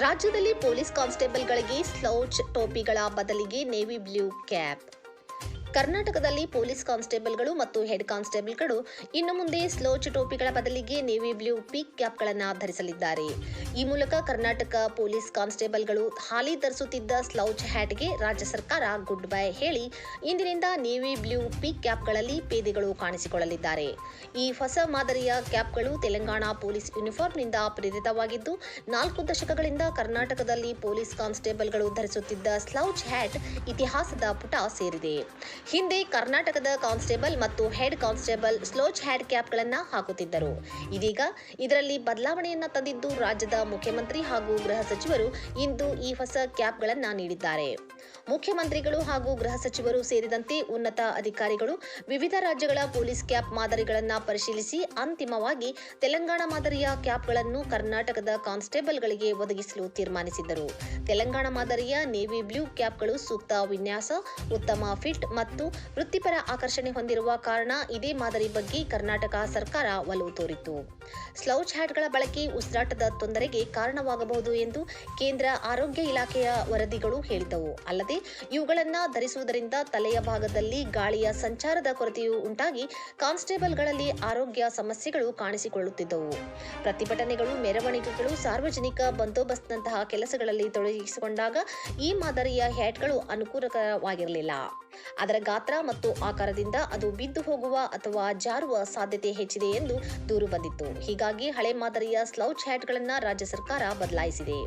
ರಾಜ್ಯದಲ್ಲಿ police ಕಾನ್ಸ್ಟೇಬಲ್ಗಳಿಗೆ slouch ಟೋಪಿಗಳ ಬದಲಿಗೆ ನೇವಿ ಬ್ಲೂ ಕ್ಯಾಪ್. ಕರ್ನಾಟಕದಲ್ಲಿ ಪೊಲೀಸ್ ಕಾನ್ಸ್ಟೇಬಲ್ಗಳು ಮತ್ತು ಹೆಡ್ ಕಾನ್ಸ್ಟೇಬಲ್ಗಳು ಇನ್ನು ಮುಂದೆ ಸ್ಲೋಚ್ ಟೋಪಿಗಳ ಬದಲಿಗೆ ನೇವಿ ಬ್ಲೂ ಪೀಕ್ ಕ್ಯಾಪ್ಗಳನ್ನು ಧರಿಸಲಿದ್ದಾರೆ. ಈ ಮೂಲಕ ಕರ್ನಾಟಕ ಪೊಲೀಸ್ ಕಾನ್ಸ್ಟೇಬಲ್ಗಳು ಹಾಲಿ ಧರಿಸುತ್ತಿದ್ದ ಸ್ಲೌಚ್ ಹ್ಯಾಟ್ಗೆ ರಾಜ್ಯ ಸರ್ಕಾರ ಗುಡ್ ಬೈ ಹೇಳಿ ಇಂದಿನಿಂದ ನೇವಿ ಬ್ಲೂ ಪೀಕ್ ಕ್ಯಾಪ್ಗಳಲ್ಲಿ ಪೇದೆಗಳು ಕಾಣಿಸಿಕೊಳ್ಳಲಿದ್ದಾರೆ. ಈ ಹೊಸ ಮಾದರಿಯ ಕ್ಯಾಪ್ಗಳು ತೆಲಂಗಾಣ ಪೊಲೀಸ್ ಯೂನಿಫಾರ್ಮ್ನಿಂದ ಪ್ರೇರಿತವಾಗಿದ್ದು, ನಾಲ್ಕು ದಶಕಗಳಿಂದ ಕರ್ನಾಟಕದಲ್ಲಿ ಪೊಲೀಸ್ ಕಾನ್ಸ್ಟೇಬಲ್ಗಳು ಧರಿಸುತ್ತಿದ್ದ ಸ್ಲೌಚ್ ಹ್ಯಾಟ್ ಇತಿಹಾಸದ ಪುಟ ಸೇರಿದೆ. ಹಿಂದೆ ಕರ್ನಾಟಕದ ಕಾನ್ಸ್ಟೇಬಲ್ ಮತ್ತು ಹೆಡ್ ಕಾನ್ಸ್ಟೇಬಲ್ ಸ್ಲೋಚ್ ಹ್ಯಾಡ್ ಕ್ಯಾಪ್ಗಳನ್ನು ಹಾಕುತ್ತಿದ್ದರು. ಇದೀಗ ಇದರಲ್ಲಿ ಬದಲಾವಣೆಯನ್ನ ತಂದಿದ್ದು ರಾಜ್ಯದ ಮುಖ್ಯಮಂತ್ರಿ ಹಾಗೂ ಗೃಹ ಸಚಿವರು ಇಂದು ಈ ಹೊಸ ಕ್ಯಾಪ್ಗಳನ್ನು ನೀಡಿದ್ದಾರೆ. ಮುಖ್ಯಮಂತ್ರಿಗಳು ಹಾಗೂ ಗೃಹ ಸಚಿವರು ಸೇರಿದಂತೆ ಉನ್ನತ ಅಧಿಕಾರಿಗಳು ವಿವಿಧ ರಾಜ್ಯಗಳ ಪೊಲೀಸ್ ಕ್ಯಾಪ್ ಮಾದರಿಗಳನ್ನು ಪರಿಶೀಲಿಸಿ ಅಂತಿಮವಾಗಿ ತೆಲಂಗಾಣ ಮಾದರಿಯ ಕ್ಯಾಪ್ಗಳನ್ನು ಕರ್ನಾಟಕದ ಕಾನ್ಸ್ಟೇಬಲ್ಗಳಿಗೆ ಒದಗಿಸಲು ತೀರ್ಮಾನಿಸಿದ್ದರು. ತೆಲಂಗಾಣ ಮಾದರಿಯ ನೇವಿ ಬ್ಲೂ ಕ್ಯಾಪ್ಗಳು ಸೂಕ್ತ ವಿನ್ಯಾಸ, ಉತ್ತಮ ಫಿಟ್ ಮತ್ತು ವೃತ್ತಿಪರ ಆಕರ್ಷಣೆ ಹೊಂದಿರುವ ಕಾರಣ ಇದೇ ಮಾದರಿ ಬಗ್ಗೆ ಕರ್ನಾಟಕ ಸರ್ಕಾರ ಒಲವು ತೋರಿತು ಸ್ಲೌಚ್ ಹ್ಯಾಟ್ಗಳ ಬಳಕೆ ಉಸಿರಾಟದ ತೊಂದರೆಗೆ ಕಾರಣವಾಗಬಹುದು ಎಂದು ಕೇಂದ್ರ ಆರೋಗ್ಯ ಇಲಾಖೆಯ ವರದಿಗಳು ಹೇಳಿದವು ಅಲ್ಲದೆ, ಇವುಗಳನ್ನು ಧರಿಸುವುದರಿಂದ ತಲೆಯ ಭಾಗದಲ್ಲಿ ಗಾಳಿಯ ಸಂಚಾರದ ಕೊರತೆಯು ಉಂಟಾಗಿ ಕಾನ್ಸ್ಟೇಬಲ್ಗಳಲ್ಲಿ ಆರೋಗ್ಯ ಸಮಸ್ಯೆಗಳು ಕಾಣಿಸಿಕೊಳ್ಳುತ್ತಿದ್ದವು. ಪ್ರತಿಭಟನೆಗಳು, ಮೆರವಣಿಗೆಗಳು, ಸಾರ್ವಜನಿಕ ಬಂದೋಬಸ್ತ್ನಂತಹ ಕೆಲಸಗಳಲ್ಲಿ ತೊಡಗಿಸಿಕೊಂಡಾಗ ಈ ಮಾದರಿಯ ಹ್ಯಾಟ್ಗಳು ಅನುಕೂಲಕರವಾಗಿರಲಿಲ್ಲ. ಅದರ ಗಾತ್ರ ಮತ್ತು ಆಕಾರದಿಂದ ಅದು ಬಿದ್ದು ಹೋಗುವ ಅಥವಾ ಜಾರುವ ಸಾಧ್ಯತೆ ಹೆಚ್ಚಿದೆ ಎಂದು ದೂರು ಬಂದಿತ್ತು. ಹೀಗಾಗಿ ಹಳೆ ಮಾದರಿಯ ಸ್ಲೌಚ್ ಹ್ಯಾಟ್ಗಳನ್ನು ರಾಜ್ಯ ಸರ್ಕಾರ ಬದಲಾಯಿಸಿದೆ.